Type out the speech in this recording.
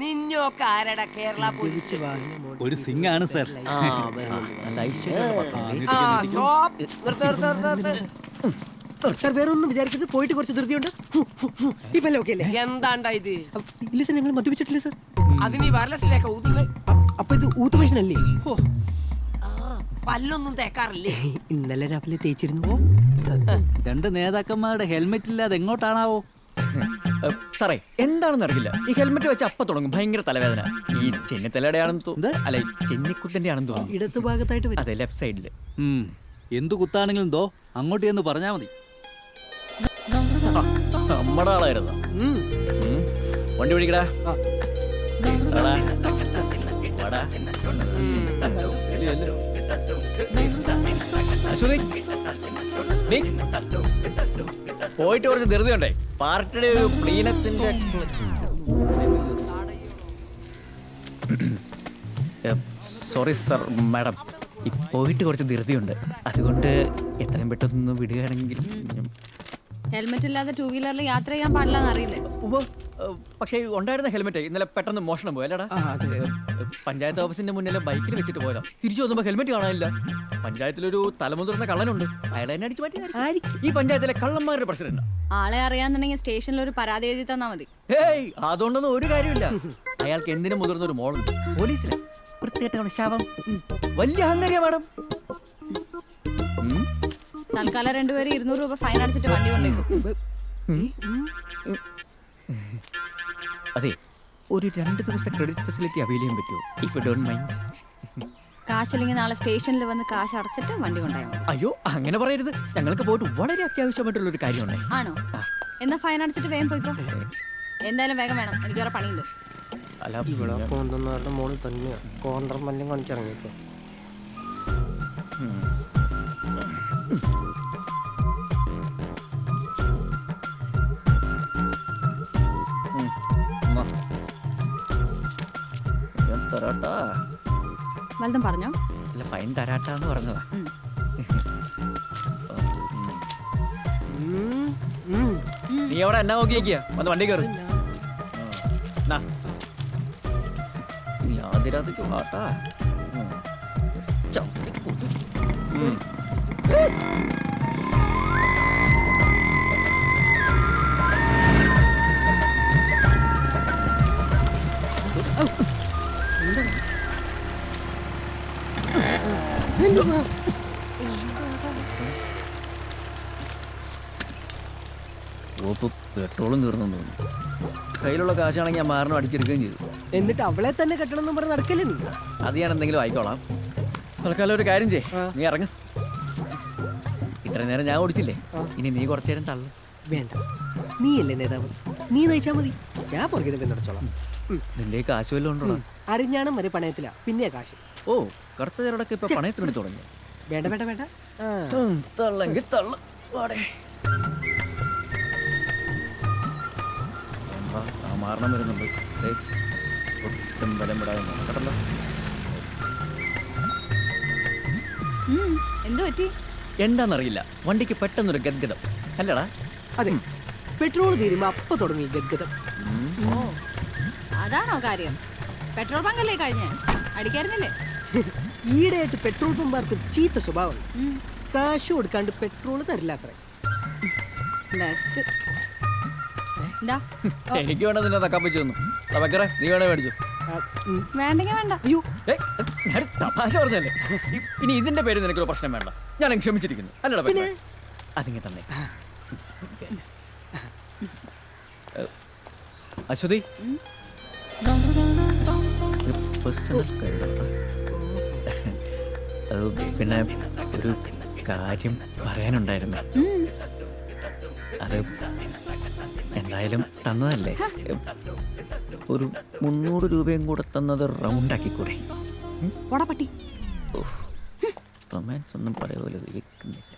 നിന്നൊക്കെ കാരട കേരള പോലീസ് ഒരു സിംഗ് ആണ് സർ സാർ വേറെ ഒന്നും വിചാരിക്കരുത്. പോയിട്ട് കുറച്ച് ധൃതിയുണ്ട്. അല്ലേ ഓക്കെ അല്ലേ എന്താണ്ടാ ഇത്? ഇല്ല സാർ ഞങ്ങൾ മദ്യപിച്ചിട്ടില്ല സാർ. അതിന് ഈ വരലസിലേക്ക് ഊതുന്നത്? അപ്പൊ ഇത് ഊത്ത് ഓ പല്ലൊന്നും തേക്കാറില്ലേ? ഇന്നലെ രാവിലെ തേച്ചിരുന്നു. രണ്ട് നേതാക്കന്മാരുടെ ഹെൽമെറ്റ് ഇല്ലാതെ എങ്ങോട്ടാണാവോ? സാറേ എന്താണെന്ന് അറിയില്ല ഈ ഹെൽമെറ്റ് വെച്ച് അപ്പ തുടങ്ങും. ഭയങ്കര തലവേദന. ഈ ചെന്നിത്തലയുടെ ആണെന്ന് തോന്നുന്നു അല്ല ഈ ചെന്നിക്കുത്തിന്റെ ആണെന്ന് തോന്നുന്നു. ഇടത്ത് ഭാഗത്തായിട്ട് അതെ ലെഫ്റ്റ് സൈഡിൽ. എന്ത് കുത്താണെങ്കിലും ദോ അങ്ങോട്ട് എന്ന് പറഞ്ഞാ മതി. നമ്മുടെ ആളായിരുന്നു. വണ്ടി പിടിക്കടാ. അശ്വതി. പോയിട്ട് കുറച്ച് ധൃതി ഉണ്ടേ. പാർട്ടിയുടെ ഒരു പ്ലീനത്തിന്റെ സോറി സർ മാഡം പോയിട്ട് കുറച്ച് ധൃതിയുണ്ട് അതുകൊണ്ട് എത്രയും പെട്ടെന്ന് വിടുകയാണെങ്കിൽ ഹെൽമെറ്റ് ഇല്ലാതെ ടൂ വീലറിൽ യാത്ര ചെയ്യാൻ പാടില്ലെന്ന് അറിയില്ലേ? പക്ഷേ ഉണ്ടായിരുന്ന ഹെൽമെറ്റ് ഇന്നലെ പെട്ടെന്ന് മോഷണം പോയല്ലടാ പഞ്ചായത്ത് ഓഫീസിന്റെ മുന്നിൽ ബൈക്കിൽ വെച്ചിട്ട് പോയതാ. തിരിച്ചു വന്നപ്പോ ഹെൽമെറ്റ് കാണാനില്ല. പഞ്ചായത്തിലൊരു തലമുതിർന്ന കള്ളനുണ്ട്. അയാൾ എന്നെ അടിച്ചു മാറ്റി ഈ പഞ്ചായത്തിലെ കള്ളന്മാരുടെ പ്രസിഡന്റ്. ആളെ അറിയാന്നുണ്ടെങ്കിൽ സ്റ്റേഷനിൽ ഒരു പരാതി എഴുതി തന്നാ മതി. ഏയ് അതുകൊണ്ടൊന്നും ഒരു കാര്യമില്ല. അയാൾക്ക് എന്തിനും മുതിർന്ന ഒരു മോളുണ്ട്. പോലീസിലെ. വൃത്തിയായിട്ടാണ് ശാപം. വലിയ അഹങ്കാരിയാ മാഡം. തൽക്കാലം രണ്ടുപേരും ഇരുന്നൂറ് രൂപ ഫൈൻ അടിച്ചിട്ട് വണ്ടി കൊണ്ടേക്കും. അതെ ഒരു രണ്ട് ദിവസത്തെ ക്രെഡിറ്റ് ഫെസിലിറ്റി അവൈൽ ചെയ്യാൻ പറ്റുമോ? ഇഫ് ഡോണ്ട് മൈൻഡ് കാശില്ലെങ്കിൽ നാളെ സ്റ്റേഷനിൽ വന്ന് കാശ് അടച്ചിട്ട് വണ്ടി കൊണ്ടുപോയാൽ അയ്യോ അങ്ങനെ പറയരുത്. ഞങ്ങൾക്ക് പോയിട്ട് വളരെ അത്യാവശ്യമായിട്ടുള്ള ഒരു കാര്യമുണ്ടേ. ആണോ? എന്നാ ഫൈൻ അടച്ചിട്ട് വേഗം പോയിക്കോ. എന്തായാലും വേഗം വേണം. എനിക്ക് വേറെ പണിയുണ്ട്. ഇവിടെ കോന്തന്നാരുടെ മോൾ തന്നെയാണ് കോന്തം മല്യം കാണിച്ചിറങ്ങിക്കോ. തരാട്ടാ വലുതും പറഞ്ഞോ. അല്ല ഫൈൻ തരാട്ടാന്ന് പറഞ്ഞതാ. നീ അവിടെ എന്നാ നോക്കിയേക്കിയ വന്ന് വണ്ടി കയറി. നീ. ആദ്യരാത്രി ചുള്ളാട്ടാ ഉം. ചവിട്ടിക്കൂട്ടി. ഓപ്പ് പെട്രോളും തീർന്നു തോന്നുന്നു. കയ്യിലുള്ള കാശാണെങ്കിൽ ഞാൻ മാറണം അടിച്ചെടുക്കുകയും ചെയ്തു. എന്നിട്ട് അവളെ തന്നെ കെട്ടണം എന്ന് പറഞ്ഞ് നടക്കല്ലേ നീ? അത് ഞാൻ എന്തെങ്കിലും ആയിക്കോളാം. തൽക്കാലം ഒരു കാര്യം ചെയ് നീ ഇറങ്ങ. ഇത്ര നേരം ഞാൻ ഓടിച്ചില്ലേ? ഇനി നീ കുറച്ചു നേരം തള്ളു. വേണ്ട. നീയല്ലേ നേതാവ്? നീ നയിച്ചാ മതി. ഞാൻ പുറകെ പിന്തുടച്ചോളാം ഉം. നിന്റെ കാശ് വല്ലതും ഉണ്ടോ അരിഞ്ഞാണം വരെ പണയത്തിലാ. പിന്നെ കാശ്. ഓ കറുത്ത ചേരടൊക്കെ ഇപ്പൊ പണയത്തിന് തുടങ്ങി. വേണ്ട വേണ്ട വേണ്ട. തള്ളെങ്കിൽ തള്ള. വാടേ. മാറണം വരുന്നുണ്ട്. ദേ, ഒട്ടും ബലം വിടാതെ നോക്കട്ടല്ലോ എന്ത് പറ്റി? എന്താന്നറിയില്ല. വണ്ടിക്ക് പെട്ടെന്നൊരു ഗദ്ഗതം. അല്ലടാ. അതെ. പെട്രോൾ തീരുമ്പോ അപ്പൊ തുടങ്ങി ഗദ്ഗതം. ഓ അതാണോ കാര്യം? പെട്രോൾ പങ്കല്ലേ കഴിഞ്ഞേ കഴിഞ്ഞ? അടിക്കായിരുന്നില്ലേ? ഈയിടെയായിട്ട് പെട്രോൾ പമ്പാർക്ക് ചീത്ത സ്വഭാവം കാശ് കൊടുക്കാണ്ട് പെട്രോൾ തരില്ല അത്ര. ബെസ്റ്റ് എനിക്ക് വേണ്ട നിന്നെ തക്കാൻ പറ്റി തന്നു നീ വേണേ മേടിച്ചു. വേണ്ടെങ്കിൽ വേണ്ട. അയ്യോ. ഏയ്, ഞാൻ തമാശ പറഞ്ഞല്ലേ ഇനി ഇതിന്റെ പേര് നിനക്കൊരു പ്രശ്നം വേണ്ട. ഞാൻ ക്ഷമിച്ചിരിക്കുന്നു. അല്ലടാ പിന്നെ? അതിങ്ങ തന്നെ. അശ്വതി? പിന്നെ ഒരു കാര്യം പറയാനുണ്ടായിരുന്നു. അത് എന്തായാലും തന്നതല്ലേ? ഒരു മുന്നൂറ് രൂപയും കൂടെ തന്നത് റൗണ്ട് ആക്കിക്കൂടെ പോടാ പട്ടി. റൊമാൻസ് ഒന്നും പറയുമല്ലോ കേൾക്കുന്നില്ല